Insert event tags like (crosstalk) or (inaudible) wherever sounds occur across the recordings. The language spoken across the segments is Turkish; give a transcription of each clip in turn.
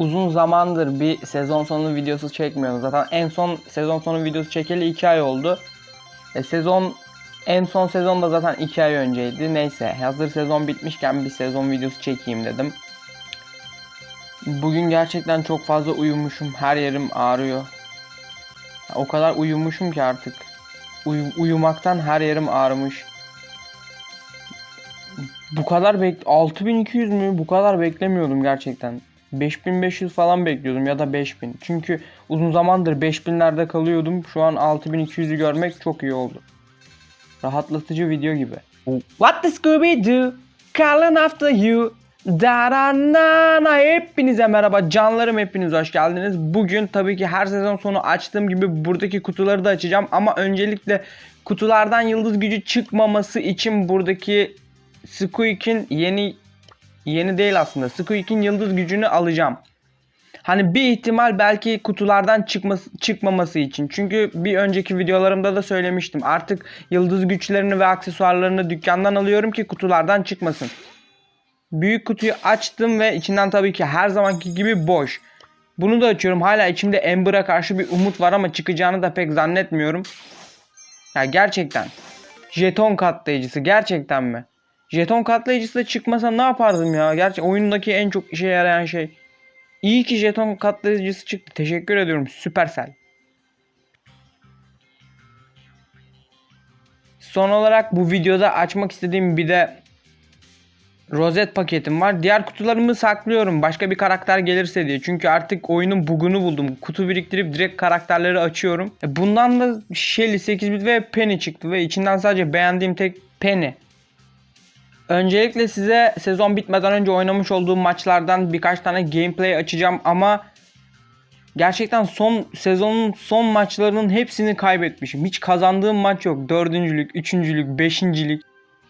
uzun zamandır bir sezon sonu videosu çekmiyorum. Zaten en son sezon sonu videosu çekeli 2 ay oldu. E, sezon en son sezon da zaten 2 ay önceydi. Neyse hazır sezon bitmişken bir sezon videosu çekeyim dedim. Bugün gerçekten çok fazla uyumuşum. Her yerim ağrıyor. O kadar uyumuşum ki artık. Uyu- uyumaktan her yerim ağrımış. Bu kadar bek 6200 mü? Bu kadar beklemiyordum gerçekten. 5500 falan bekliyordum ya da 5000. Çünkü uzun zamandır 5000'lerde kalıyordum. Şu an 6200'ü görmek çok iyi oldu. Rahatlatıcı video gibi. What the Scooby Doo? Calling after you. Da da na na. Hepinize merhaba canlarım hepiniz hoş geldiniz. Bugün tabii ki her sezon sonu açtığım gibi buradaki kutuları da açacağım ama öncelikle kutulardan yıldız gücü çıkmaması için buradaki Squeak'in yeni yeni değil aslında. Squeak'in yıldız gücünü alacağım. Hani bir ihtimal belki kutulardan çıkması, çıkmaması için. Çünkü bir önceki videolarımda da söylemiştim. Artık yıldız güçlerini ve aksesuarlarını dükkandan alıyorum ki kutulardan çıkmasın. Büyük kutuyu açtım ve içinden tabii ki her zamanki gibi boş. Bunu da açıyorum. Hala içimde Ember'a karşı bir umut var ama çıkacağını da pek zannetmiyorum. Ya gerçekten. Jeton katlayıcısı gerçekten mi? Jeton katlayıcısı da çıkmasa ne yapardım ya? Gerçi oyundaki en çok işe yarayan şey. İyi ki jeton katlayıcısı çıktı. Teşekkür ediyorum Supercell. Son olarak bu videoda açmak istediğim bir de rozet paketim var. Diğer kutularımı saklıyorum. Başka bir karakter gelirse diye. Çünkü artık oyunun bugunu buldum. Kutu biriktirip direkt karakterleri açıyorum. E, Bundan da Shelly 8 bit ve Penny çıktı ve içinden sadece beğendiğim tek Penny. Öncelikle size sezon bitmeden önce oynamış olduğum maçlardan birkaç tane gameplay açacağım ama gerçekten son sezonun son maçlarının hepsini kaybetmişim. Hiç kazandığım maç yok. Dördüncülük, üçüncülük, beşincilik.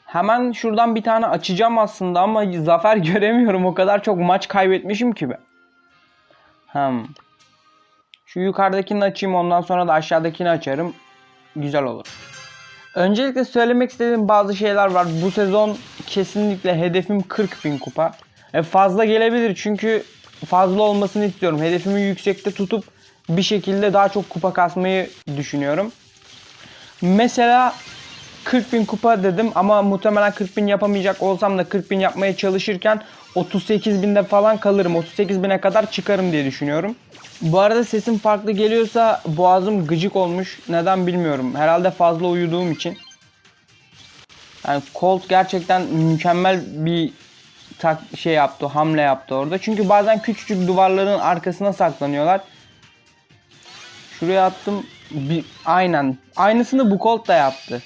Hemen şuradan bir tane açacağım aslında ama zafer (laughs) göremiyorum. O kadar çok maç kaybetmişim ki ben. Hmm. Şu yukarıdakini açayım ondan sonra da aşağıdakini açarım. Güzel olur. Öncelikle söylemek istediğim bazı şeyler var. Bu sezon kesinlikle hedefim 40 bin kupa. E fazla gelebilir çünkü fazla olmasını istiyorum. Hedefimi yüksekte tutup bir şekilde daha çok kupa kasmayı düşünüyorum. Mesela 40 bin kupa dedim ama muhtemelen 40 bin yapamayacak olsam da 40 bin yapmaya çalışırken 38 binde falan kalırım. 38 bine kadar çıkarım diye düşünüyorum. Bu arada sesim farklı geliyorsa boğazım gıcık olmuş. Neden bilmiyorum. Herhalde fazla uyuduğum için. Yani Colt gerçekten mükemmel bir tak şey yaptı, hamle yaptı orada. Çünkü bazen küçücük duvarların arkasına saklanıyorlar. Şuraya attım. Bir, aynen. Aynısını bu Colt da yaptı.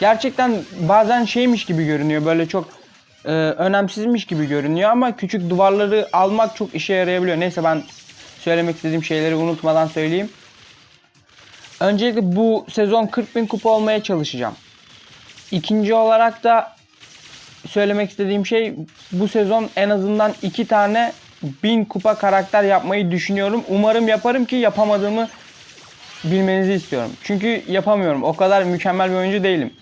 Gerçekten bazen şeymiş gibi görünüyor. Böyle çok e, önemsizmiş gibi görünüyor ama küçük duvarları almak çok işe yarayabiliyor. Neyse ben söylemek istediğim şeyleri unutmadan söyleyeyim. Öncelikle bu sezon 40 bin kupa olmaya çalışacağım. İkinci olarak da söylemek istediğim şey bu sezon en azından iki tane 1000 kupa karakter yapmayı düşünüyorum. Umarım yaparım ki yapamadığımı bilmenizi istiyorum. Çünkü yapamıyorum. O kadar mükemmel bir oyuncu değilim.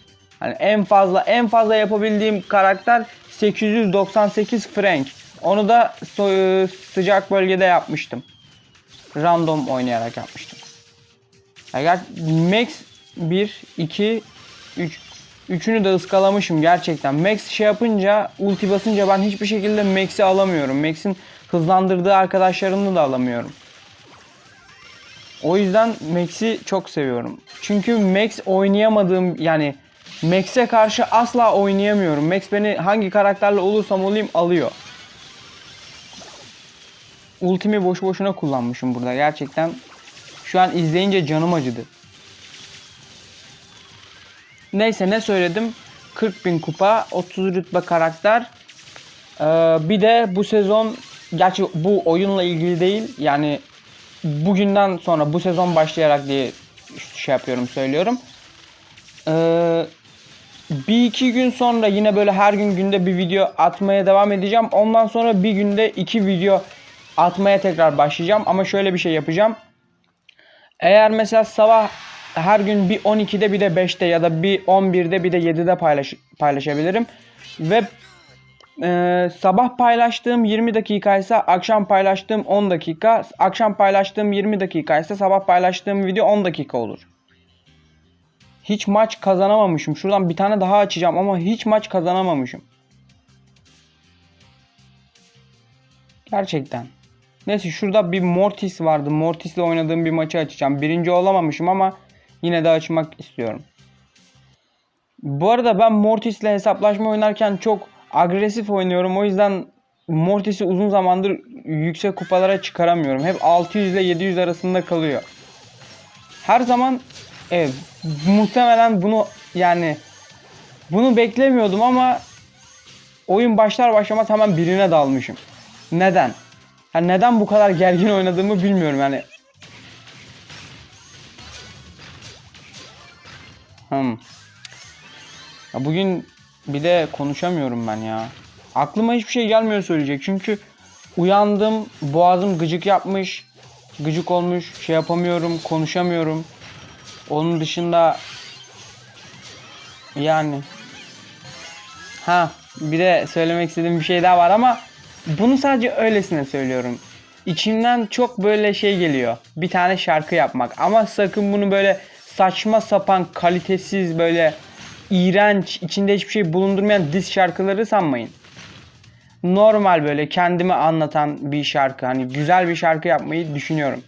Hani en fazla en fazla yapabildiğim karakter 898 Frank. Onu da so- sıcak bölgede yapmıştım. Random oynayarak yapmıştım. Ya ger- Max 1 2 3 Üçünü de ıskalamışım gerçekten. Max şey yapınca, ulti basınca ben hiçbir şekilde Max'i alamıyorum. Max'in hızlandırdığı arkadaşlarını da alamıyorum. O yüzden Max'i çok seviyorum. Çünkü Max oynayamadığım yani Max'e karşı asla oynayamıyorum. Max beni hangi karakterle olursam olayım alıyor. Ultimi boş boşuna kullanmışım burada. Gerçekten şu an izleyince canım acıdı. Neyse ne söyledim? 40 bin kupa, 30 rütbe karakter. Ee, bir de bu sezon, gerçi bu oyunla ilgili değil. Yani bugünden sonra bu sezon başlayarak diye şey yapıyorum söylüyorum. Ee, bir iki gün sonra yine böyle her gün günde bir video atmaya devam edeceğim. Ondan sonra bir günde iki video atmaya tekrar başlayacağım. Ama şöyle bir şey yapacağım. Eğer mesela sabah her gün bir 12'de bir de 5'te ya da bir 11'de bir de 7'de paylaş paylaşabilirim. Ve Ee, sabah paylaştığım 20 dakika ise akşam paylaştığım 10 dakika. Akşam paylaştığım 20 dakika ise sabah paylaştığım video 10 dakika olur. Hiç maç kazanamamışım. Şuradan bir tane daha açacağım ama hiç maç kazanamamışım. Gerçekten. Neyse şurada bir Mortis vardı. Mortis'le oynadığım bir maçı açacağım. Birinci olamamışım ama yine de açmak istiyorum. Bu arada ben Mortis'le hesaplaşma oynarken çok agresif oynuyorum. O yüzden Mortis'i uzun zamandır yüksek kupalara çıkaramıyorum. Hep 600 ile 700 arasında kalıyor. Her zaman evet muhtemelen bunu yani bunu beklemiyordum ama oyun başlar başlamaz hemen birine dalmışım. Neden? Yani neden bu kadar gergin oynadığımı bilmiyorum yani. Hmm. Ya bugün bir de konuşamıyorum ben ya. Aklıma hiçbir şey gelmiyor söyleyecek. Çünkü uyandım, boğazım gıcık yapmış, gıcık olmuş, şey yapamıyorum, konuşamıyorum. Onun dışında yani ha bir de söylemek istediğim bir şey daha var ama bunu sadece öylesine söylüyorum. İçimden çok böyle şey geliyor. Bir tane şarkı yapmak. Ama sakın bunu böyle saçma sapan, kalitesiz böyle iğrenç, içinde hiçbir şey bulundurmayan diz şarkıları sanmayın. Normal böyle kendimi anlatan bir şarkı. Hani güzel bir şarkı yapmayı düşünüyorum.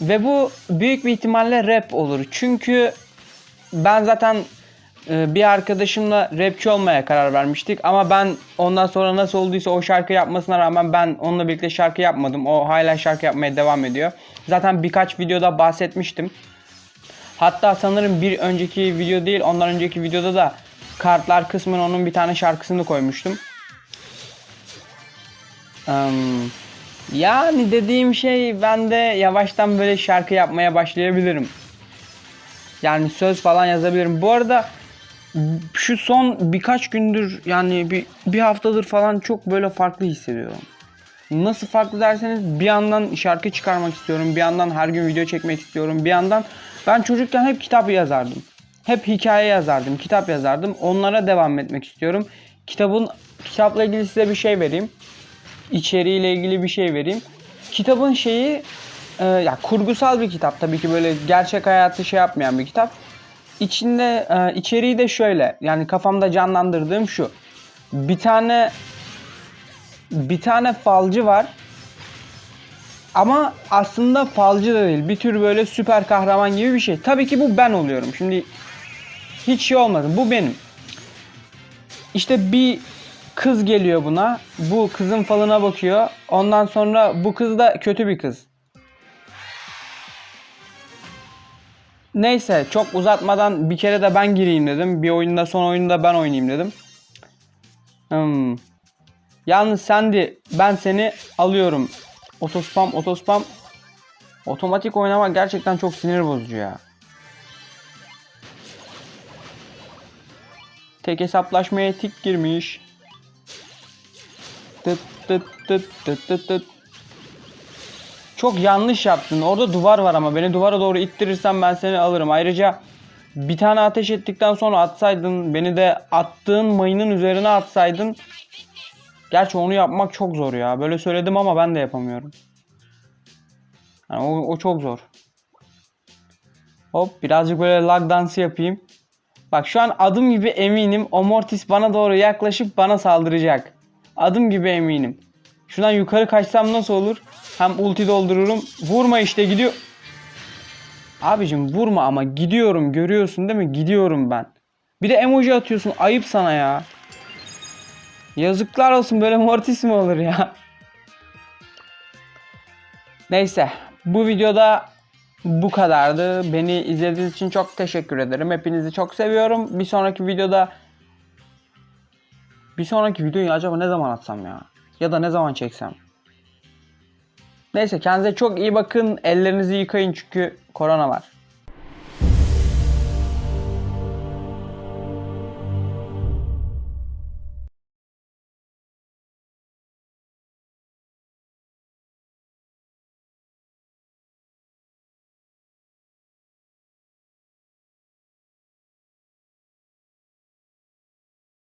Ve bu büyük bir ihtimalle rap olur. Çünkü ben zaten e, bir arkadaşımla rapçi olmaya karar vermiştik. Ama ben ondan sonra nasıl olduysa o şarkı yapmasına rağmen ben onunla birlikte şarkı yapmadım. O hala şarkı yapmaya devam ediyor. Zaten birkaç videoda bahsetmiştim. Hatta sanırım bir önceki video değil ondan önceki videoda da kartlar kısmına onun bir tane şarkısını koymuştum. Em, yani dediğim şey ben de yavaştan böyle şarkı yapmaya başlayabilirim. Yani söz falan yazabilirim. Bu arada şu son birkaç gündür yani bir, bir haftadır falan çok böyle farklı hissediyorum. Nasıl farklı derseniz bir yandan şarkı çıkarmak istiyorum. Bir yandan her gün video çekmek istiyorum. Bir yandan ben çocukken hep kitap yazardım. Hep hikaye yazardım, kitap yazardım. Onlara devam etmek istiyorum. Kitabın kitapla ilgili size bir şey vereyim. İçeriğiyle ilgili bir şey vereyim. Kitabın şeyi e, ya kurgusal bir kitap tabii ki böyle gerçek hayatı şey yapmayan bir kitap. İçinde e, içeriği de şöyle. Yani kafamda canlandırdığım şu. Bir tane bir tane falcı var. Ama aslında falcı da değil. Bir tür böyle süper kahraman gibi bir şey. Tabii ki bu ben oluyorum. Şimdi hiç şey olmadı. Bu benim. İşte bir kız geliyor buna. Bu kızın falına bakıyor. Ondan sonra bu kız da kötü bir kız. Neyse çok uzatmadan bir kere de ben gireyim dedim. Bir oyunda son oyunda ben oynayayım dedim. Hmm. Yalnız Sandy ben seni alıyorum. Otospam otospam. Otomatik oynamak gerçekten çok sinir bozucu ya. Tek hesaplaşmaya tik girmiş. Tıt tıt tıt tıt tıt tıt. Çok yanlış yaptın. Orada duvar var ama beni duvara doğru ittirirsen ben seni alırım. Ayrıca bir tane ateş ettikten sonra atsaydın beni de attığın mayının üzerine atsaydın Gerçi onu yapmak çok zor ya. Böyle söyledim ama ben de yapamıyorum. Yani o, o çok zor. Hop birazcık böyle lag dansı yapayım. Bak şu an adım gibi eminim o Mortis bana doğru yaklaşıp bana saldıracak. Adım gibi eminim. Şuradan yukarı kaçsam nasıl olur? Hem ulti doldururum. Vurma işte gidiyor. Abicim vurma ama gidiyorum görüyorsun değil mi? Gidiyorum ben. Bir de emoji atıyorsun ayıp sana ya. Yazıklar olsun böyle Mortis mi olur ya? Neyse bu videoda bu kadardı. Beni izlediğiniz için çok teşekkür ederim. Hepinizi çok seviyorum. Bir sonraki videoda bir sonraki videoyu acaba ne zaman atsam ya? Ya da ne zaman çeksem? Neyse kendinize çok iyi bakın. Ellerinizi yıkayın çünkü korona var.